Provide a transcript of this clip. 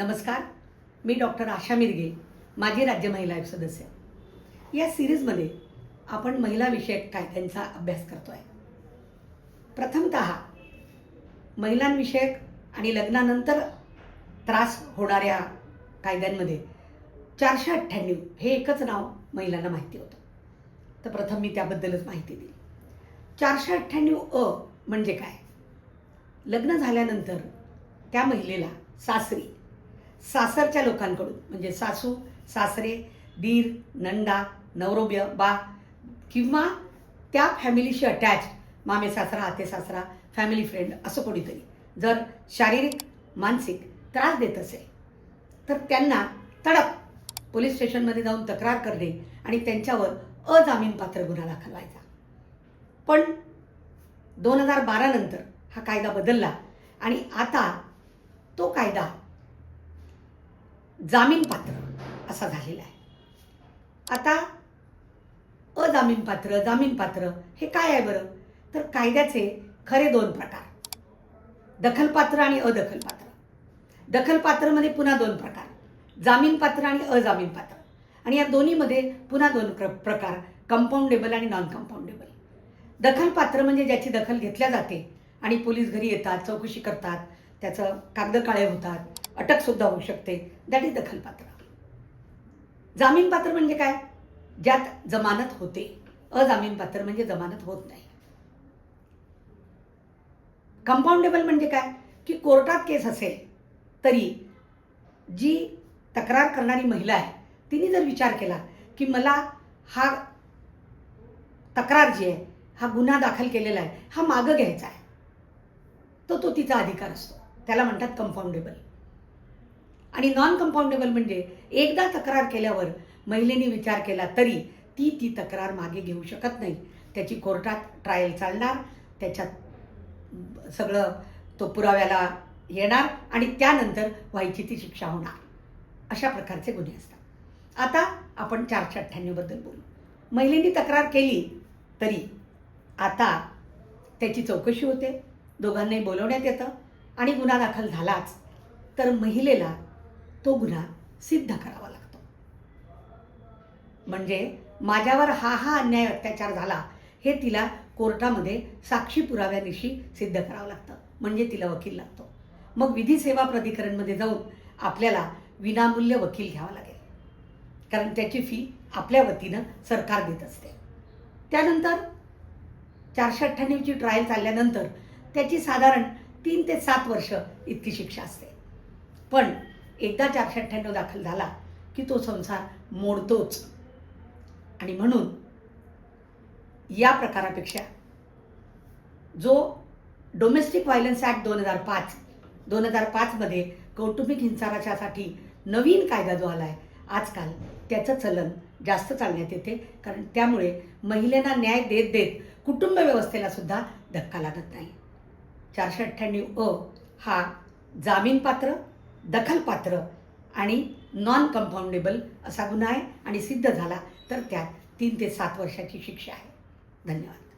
नमस्कार मी डॉक्टर आशा मिरगे माजी राज्य महिला आयोग सदस्य. या सिरीजमध्ये आपण महिलाविषयक कायद्यांचा अभ्यास करतो आहे प्रथमत महिलांविषयक आणि लग्नानंतर त्रास होणाऱ्या कायद्यांमध्ये चारशे अठ्ठ्याण्णव हे एकच नाव महिलांना माहिती होतं. तर प्रथम मी त्याबद्दलच माहिती दिली चारशे अठ्ठ्याण्णव अ म्हणजे काय? लग्न झाल्यानंतर त्या महिलेला सासरी सासरच्या लोकांकडून. म्हणजे सासू सासरे दीर नंदा नवरोब्य बा किंवा त्या फॅमिलीशी अटॅच मामे सासरा आते सासरा फॅमिली फ्रेंड असं कोणीतरी. जर शारीरिक मानसिक त्रास देत असेल तर त्यांना तडक पोलीस स्टेशनमध्ये जाऊन तक्रार करणे आणि त्यांच्यावर अजामीनपात्र गुन्हा दाखल व्हायचा. पण दोन हजार बारानंतर हा कायदा बदलला आणि आता तो कायदा जामीनपात्र असा झालेला आहे. आता अजामीनपात्र जामीनपात्र हे काय आहे बरं? तर कायद्याचे खरे दोन प्रकार. दखलपात्र आणि अदखलपात्र दखलपात्रमध्ये पुन्हा दोन प्रकार. जामीनपात्र आणि अजामीनपात्र आणि या दोन्हीमध्ये पुन्हा दोन प्र प्रकार कंपाऊंडेबल आणि नॉन कंपाऊंडेबल दखलपात्र म्हणजे ज्याची दखल घेतल्या जाते आणि पोलीस घरी येतात चौकशी करतात त्याचं कागद काळे होतात अटकसुद्धा होऊ शकते. दॅट इज दखलपात्र जामीनपात्र म्हणजे काय? ज्यात जमानत होते. अजामीन पात्र म्हणजे जमानत होत नाही. कंपाऊंडेबल म्हणजे काय? की कोर्टात केस असेल तरी जी तक्रार करणारी महिला आहे तिने जर विचार केला की मला हा तक्रार जी आहे हा गुन्हा दाखल केलेला आहे हा मागं घ्यायचा आहे तो तो तिचा अधिकार असतो. त्याला म्हणतात कंपाऊंडेबल आणि नॉन कंपाऊंडेबल म्हणजे एकदा तक्रार केल्यावर महिलेने विचार केला तरी ती ती तक्रार मागे घेऊ शकत नाही. त्याची कोर्टात ट्रायल चालणार त्याच्यात सगळं तो पुराव्याला येणार आणि त्यानंतर व्हायची ती शिक्षा होणार. अशा प्रकारचे गुन्हे असतात. आता आपण चारशे अठ्ठ्याण्णवबद्दल बोलू. महिलेने तक्रार केली तरी आता त्याची चौकशी होते. दोघांनाही बोलवण्यात येतं आणि गुन्हा दाखल झालाच तर महिलेला तो गुन्हा सिद्ध करावा लागतो. म्हणजे माझ्यावर हा हा अन्याय अत्याचार झाला हे तिला कोर्टामध्ये साक्षी पुराव्यानिशी सिद्ध करावं लागतं. म्हणजे तिला वकील लागतो. मग विधी सेवा प्राधिकरणमध्ये जाऊन आपल्याला विनामूल्य वकील घ्यावा लागेल. कारण त्याची फी आपल्या वतीनं सरकार देत असते. त्यानंतर चारशे अठ्ठ्याण्णवची ट्रायल चालल्यानंतर त्याची साधारण तीन ते सात वर्ष इतकी शिक्षा असते. पण एकदा चारशे अठ्ठ्याण्णव दाखल झाला की तो संसार मोडतोच. आणि म्हणून या प्रकारापेक्षा जो डोमेस्टिक व्हायलन्स ॲक्ट दोन हजार पाच दोन हजार पाचमध्ये कौटुंबिक हिंसाचारासाठी नवीन कायदा जो आला आहे आजकाल त्याचं चलन जास्त चालण्यात येते. कारण त्यामुळे महिलांना न्याय देत देत कुटुंब व्यवस्थेला सुद्धा धक्का लागत नाही. चारशे अठ्ठ्याण्णव अ हा जामीनपात्र दखलपात्र आणि नॉन कंपाऊंडेबल असा गुन्हा आहे आणि सिद्ध झाला तर त्यात तीन ते सात वर्षाची शिक्षा आहे. धन्यवाद.